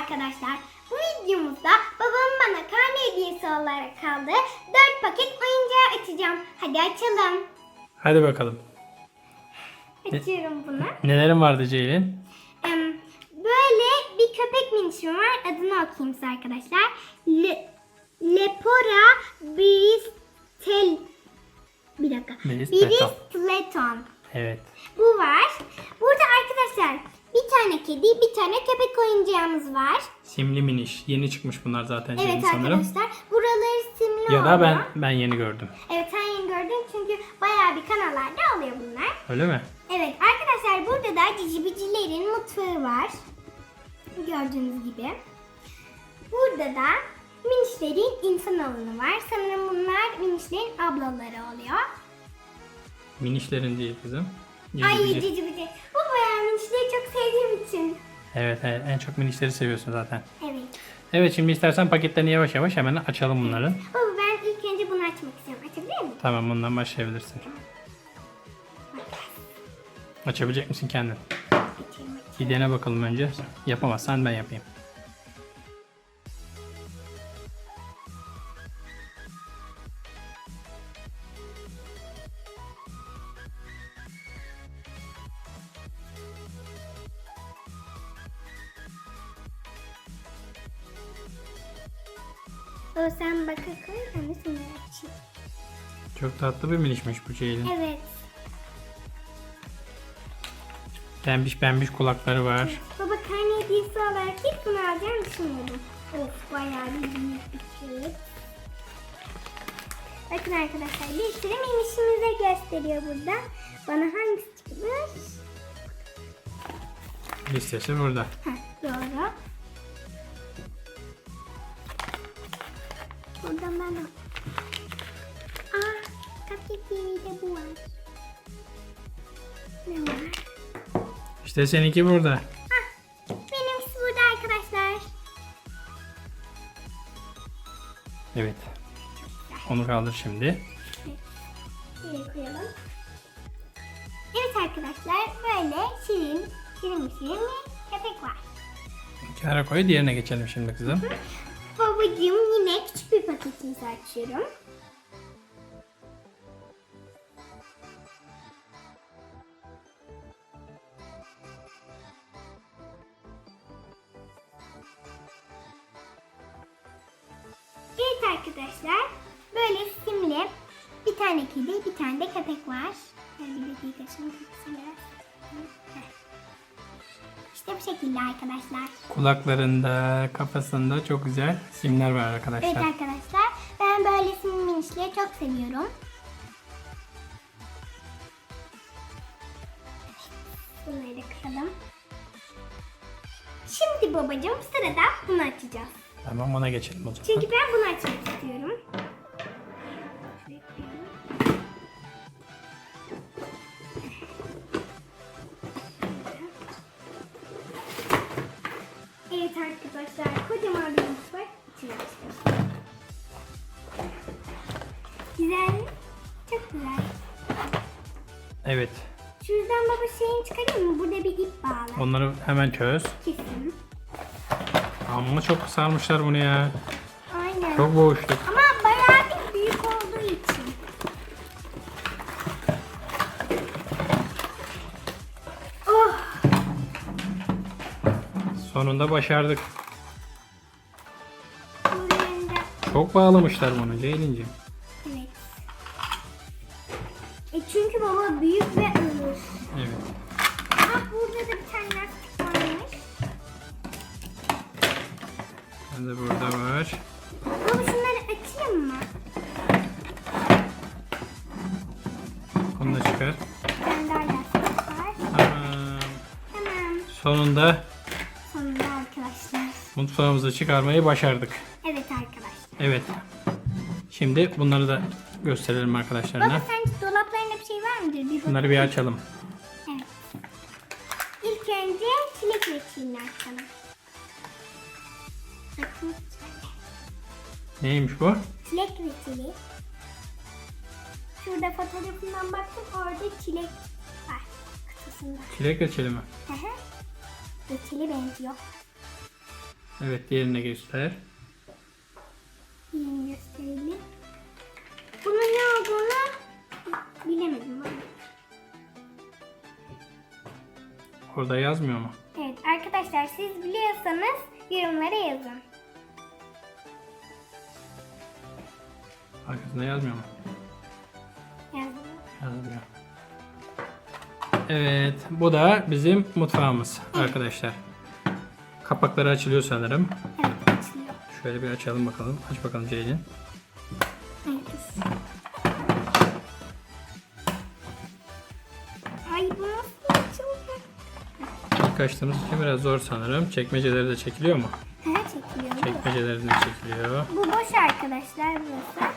arkadaşlar. Bu videomuzda babamın bana karne hediyesi olarak kaldığı 4 paket oyuncağı açacağım. Hadi açalım. Hadi bakalım. Açıyorum bunu. Nelerin vardı Ceylin? Böyle bir köpek minişim var. Adını okuyayım size arkadaşlar. Le, Lepora Bristel bir dakika. Bristleton. Evet. Bu var. Burada arkadaşlar bir tane kedi, bir tane köpek oyuncağımız var. Simli miniş. Yeni çıkmış bunlar zaten Evet sanırım. arkadaşlar. Buraları simli Ya da ben ben yeni gördüm. Evet sen yeni gördün çünkü bayağı bir kanallarda oluyor bunlar. Öyle mi? Evet arkadaşlar burada da cicibicilerin mutfağı var. Gördüğünüz gibi. Burada da minişlerin insan alanı var. Sanırım bunlar minişlerin ablaları oluyor. Minişlerin değil kızım. Ay Cicibici. cicibici. Minişleri çok sevdiğim için. Evet, evet en çok minişleri seviyorsun zaten. Evet. Evet şimdi istersen paketlerini yavaş yavaş hemen açalım bunları. Baba ben ilk önce bunu açmak istiyorum. Açabilir miyim? Tamam bundan başlayabilirsin. Açabilecek misin kendin? Açayım. Bir dene bakalım önce. Yapamazsan ben yapayım. O sen baka koy ben de sonra açayım. Çok tatlı bir minişmiş bu Ceylin. Evet. Pembiş pembiş kulakları var. Baba karne hediyesi olarak ilk bunu alacağım düşünüyordum. Of bayağı bir büyük bir kek. Bakın arkadaşlar bir sürü minişimize gösteriyor burada. Bana hangisi çıkmış? Listesi burada. Heh, doğru. Buradan ben de... Aa, Cupcake TV'de bu var. Ne var? İşte seninki burada. Hah, benimkisi burada arkadaşlar. Evet. Onu kaldır şimdi. Şuraya koyalım. Evet arkadaşlar böyle şirin, şirin bir şirin bir köpek var. Kenara koy diğerine geçelim şimdi kızım. Babacığım yine küçük bir paketimizi açıyorum. Evet arkadaşlar böyle simli bir tane kedi bir tane de köpek var. Şöyle bir biraz. Heh. İşte bu şekilde arkadaşlar. Kulaklarında, kafasında çok güzel simler var arkadaşlar. Evet arkadaşlar ben böyle simli minişleri çok seviyorum. Bunları da kıralım. Şimdi babacığım sırada bunu açacağız. Tamam ona geçelim o zaman. Çünkü ben bunu açmak istiyorum. Evet arkadaşlar kocaman bir mutfak içine açıyoruz. Güzel? Çok güzel. Evet. Şuradan baba şeyini çıkarayım mı? Burada bir ip bağlı. Onları hemen çöz. Kesin. Amma çok sarmışlar bunu ya. Aynen. Çok boğuştuk. Ama Sonunda başardık. Çok bağlamışlar bunu Ceylin'ciğim. Evet. E çünkü baba büyük ve ağır. Evet. Ah burada da bir tane lastik varmış. Ben de burada var. Baba şunları açayım mı? Onu da çıkar. Bir tane daha lastik var. Tamam. Tamam. Sonunda. Mutfağımızı çıkarmayı başardık. Evet arkadaşlar. Evet. Şimdi bunları da gösterelim Baba arkadaşlarına. sence dolaplarında bir şey var mıdır? Bir Bunları bir açalım. Evet. İlk önce çilek reçelini açalım. Bakın Neymiş bu? çilek reçeli. Şurada fotoğrafından baktım orada çilek var kutusunda. Çilek reçeli mi? Hı hı. Reçeli benziyor. Evet diğerine göster. Yeni gösterelim. Bunun ne olduğunu bilemedim. ben. Orada yazmıyor mu? Evet arkadaşlar siz biliyorsanız yorumlara yazın. Arkasında yazmıyor mu? Yazın. Yazmıyor. Evet bu da bizim mutfağımız arkadaşlar. Kapakları açılıyor sanırım. Evet açılıyor. Şöyle bir açalım bakalım. Aç bakalım Ceylin. Ay bu nasıl? İlk açtığımız için biraz zor sanırım. Çekmeceleri de çekiliyor mu? Ha çekiliyor. Çekmeceleri de çekiliyor. Bu boş arkadaşlar burası.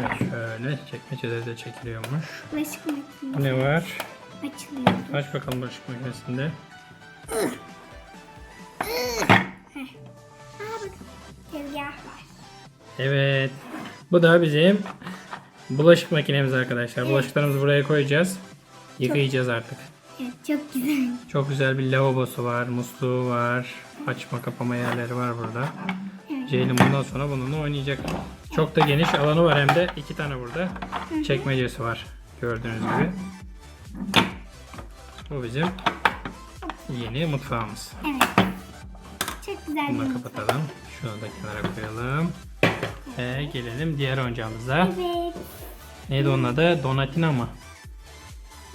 Evet şöyle çekmeceleri de çekiliyormuş. Bulaşık Bu makinesi ne var? açılıyor. Aç bakalım bulaşık makinesinde. Aa bak tezgah var. Evet. Bu da bizim bulaşık makinemiz arkadaşlar. Bulaşıklarımızı buraya koyacağız. Yıkayacağız artık. Evet çok güzel. Çok güzel bir lavabosu var, musluğu var. Açma kapama yerleri var burada. Ceylin bundan sonra bununla oynayacak. Çok da geniş alanı var hem de iki tane burada çekmecesi var. Gördüğünüz gibi. Bu bizim yeni mutfağımız. Evet. Çok güzel bir Bunu da mutfak. kapatalım. Şunu da kenara koyalım. Ve gelelim diğer oyuncağımıza. Evet. Neydi onun adı? Donatina mı?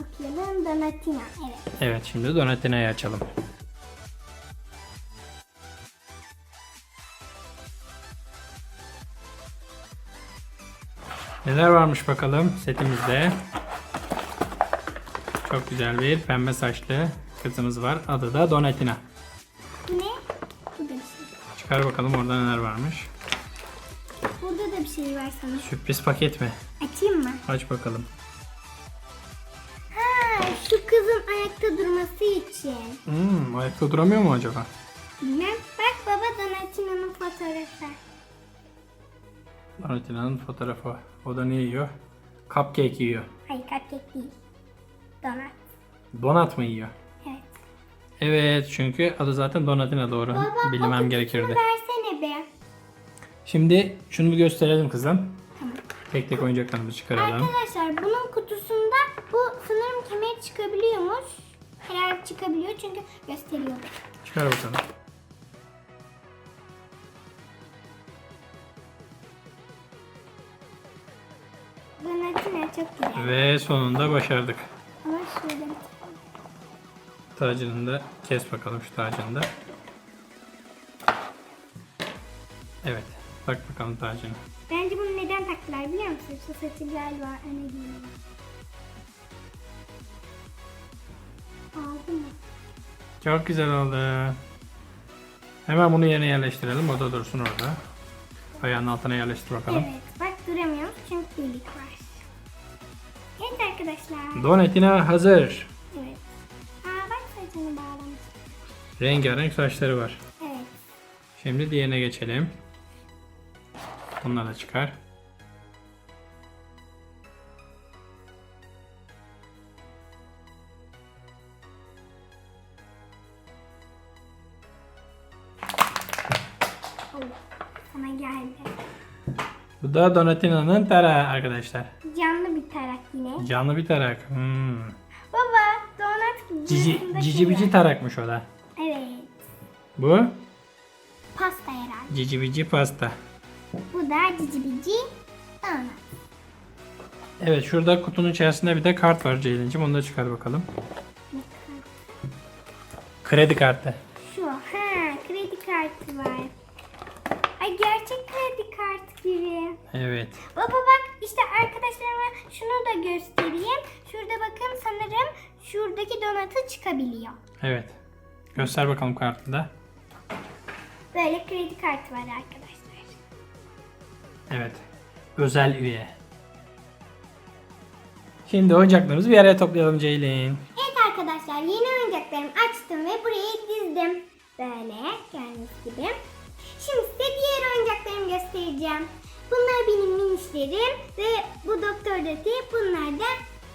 Okuyalım Donatina. Evet. Evet şimdi Donatina'yı açalım. Neler varmış bakalım setimizde. Çok güzel bir pembe saçlı kızımız var. Adı da Donatina. Bu ne? Burada bir şey. Çıkar bakalım orada neler varmış. Burada da bir şey var sanırım. Sürpriz paket mi? Açayım mı? Aç bakalım. Ha, şu kızın ayakta durması için. Hmm, ayakta duramıyor mu acaba? Bilmem. Bak baba Donatina'nın fotoğrafı. Donatina'nın fotoğrafı. O da ne yiyor? Cupcake yiyor. Hayır cupcake değil. Donat. Donat mı yiyor? Evet. Çünkü adı zaten Donatina doğru. Baba Bilmem gerekirdi. versene be. Şimdi şunu bir gösterelim kızım. Tamam. Tek tek oyuncaklarımızı çıkaralım. Arkadaşlar bunun kutusunda bu sanırım kemer çıkabiliyormuş. Herhalde çıkabiliyor çünkü gösteriyor. Çıkar bakalım. Donatina çok güzel. Ve sonunda başardık. Ama tane. Tacını da kes bakalım şu tacını da. Evet. Tak bakalım tacını. Bence bunu neden taktılar biliyor musun? Şu saçı galiba öne giyiyor. Aldı mı? Çok güzel oldu. Hemen bunu yerine yerleştirelim. O da dursun orada. Ayağının altına yerleştir bakalım. Evet. Bak duramıyoruz çünkü delik var. Evet arkadaşlar. Donatina hazır. Rengarenk saçları var. Evet. Şimdi diğerine geçelim. Bunları da çıkar. Sana geldi. Bu da Donatina'nın tarağı arkadaşlar. Canlı bir tarak yine. Canlı bir tarak. Hmm. Baba donat. Cici, cici şey bici var. tarakmış o da. Bu Pasta herhalde. cici bici pasta. Bu da cici bici donat. Evet şurada kutunun içerisinde bir de kart var Ceylin'cim. Onu da çıkar bakalım. Ne kartı? Kredi kartı. Şu. Ha kredi kartı var. Ay gerçek kredi kartı gibi. Evet. Baba bak işte arkadaşlarıma şunu da göstereyim. Şurada bakın sanırım şuradaki donatı çıkabiliyor. Evet. Göster bakalım kartı da. Böyle kredi kartı var arkadaşlar. Evet. Özel üye. Şimdi oyuncaklarımızı bir araya toplayalım Ceylin. Evet arkadaşlar yeni oyuncaklarımı açtım ve buraya dizdim. Böyle gördüğünüz gibi. Şimdi size diğer oyuncaklarımı göstereceğim. Bunlar benim minişlerim ve bu Doktor Doti bunlar da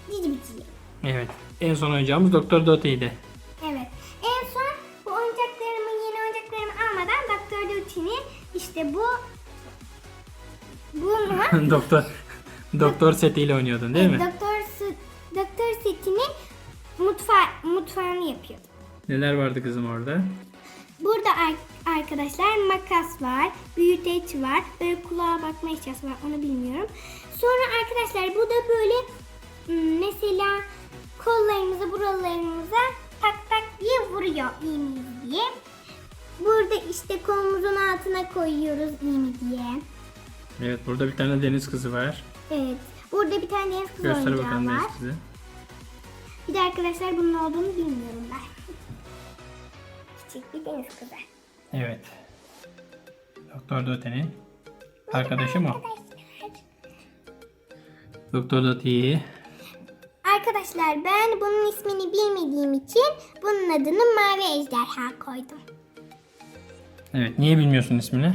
cici bicilerim. Evet. En son oyuncağımız Doktor Doti'ydi. İşte bu bunu doktor doktor setiyle oynuyordun değil mi? doktor su- doktor setinin mutfa mutfağını yapıyordum. Neler vardı kızım orada? Burada ar- arkadaşlar makas var, büyüteç var, böyle kulağa bakma eşyası var onu bilmiyorum. Sonra arkadaşlar bu da böyle hmm, mesela kollarımıza buralarımıza tak tak diye vuruyor iğneyi diye. Burada işte kolumuzun altına koyuyoruz iğne diye. Evet burada bir tane deniz kızı var. Evet. Burada bir tane deniz kızı Göster bakalım var. deniz kızı. Bir de arkadaşlar bunun olduğunu bilmiyorum ben. Küçük bir deniz kızı. Evet. Doktor Dote'nin arkadaşı mı? Doktor Dote'yi Arkadaşlar ben bunun ismini bilmediğim için bunun adını Mavi Ejderha koydum. Evet niye bilmiyorsun ismini?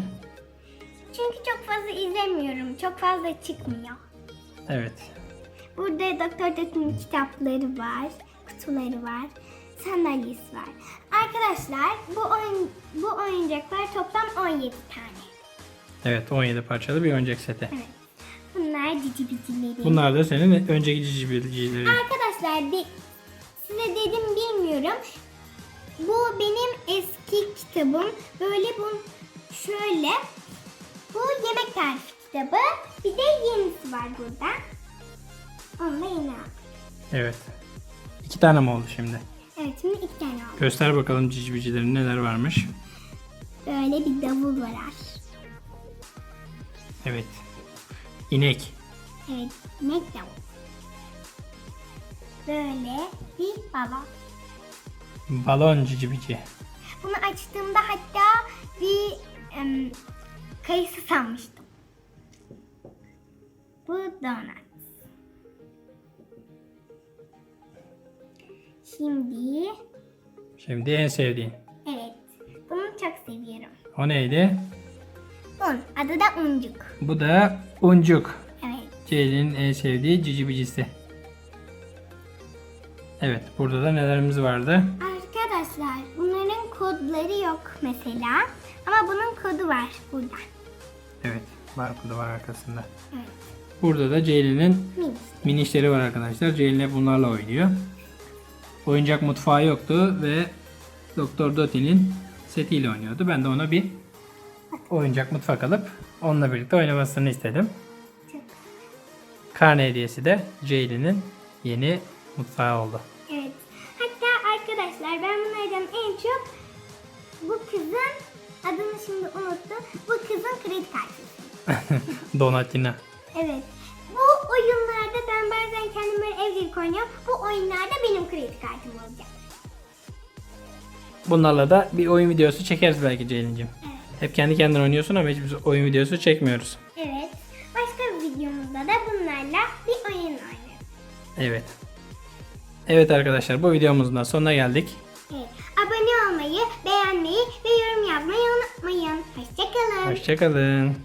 Çünkü çok fazla izlemiyorum. Çok fazla çıkmıyor. Evet. Burada Doktor Döt'ün kitapları var. Kutuları var. Sandalyesi var. Arkadaşlar bu oyun bu oyuncaklar toplam 17 tane. Evet 17 parçalı bir oyuncak seti. Evet. Bunlar cici bicileri. Bunlar da senin önceki cicibircileri. Arkadaşlar de, size dedim bilmiyorum. Bu benim eski kitabım. Böyle bu şöyle. Bu yemek tarifi kitabı. Bir de yenisi var burada. Onu da yeni aldım. Evet. İki tane mi oldu şimdi? Evet şimdi iki tane aldım. Göster bakalım cicibicilerin neler varmış. Böyle bir davul var. Evet. İnek. Evet ne davul. Böyle bir balon. Cicibici. Bunu açtığımda hatta bir em, kayısı sanmıştım. Bu donut. Şimdi Şimdi en sevdiğin. evet bunu çok seviyorum. O neydi? Un adı da uncuk. Bu da uncuk. Evet. Ceylin'in en sevdiği cicibicisi. Evet burada da nelerimiz vardı? Arkadaşlar bunların kodları yok mesela. Ama bunun kodu var burada. Evet barkodu var arkasında. Evet. Burada da Ceylin'in Minis. minişleri var arkadaşlar. Ceylin hep bunlarla oynuyor. Oyuncak mutfağı yoktu ve Doktor Doti'nin setiyle oynuyordu. Ben de ona bir oyuncak mutfak alıp onunla birlikte oynamasını istedim. Karne hediyesi de Ceylin'in yeni mutfağı oldu. Kızın adını şimdi unuttum. Bu kızın kredi kartı. Donatina. Evet. Bu oyunlarda ben bazen kendim böyle evcilik oynuyorum. Bu oyunlarda benim kredi kartım olacak. Bunlarla da bir oyun videosu çekeriz belki Ceylin'cim. Evet. Hep kendi kendine oynuyorsun ama hiç biz oyun videosu çekmiyoruz. Evet. Başka bir videomuzda da bunlarla bir oyun oynarız. Evet. Evet arkadaşlar bu videomuzun da sonuna geldik. Hoşçakalın.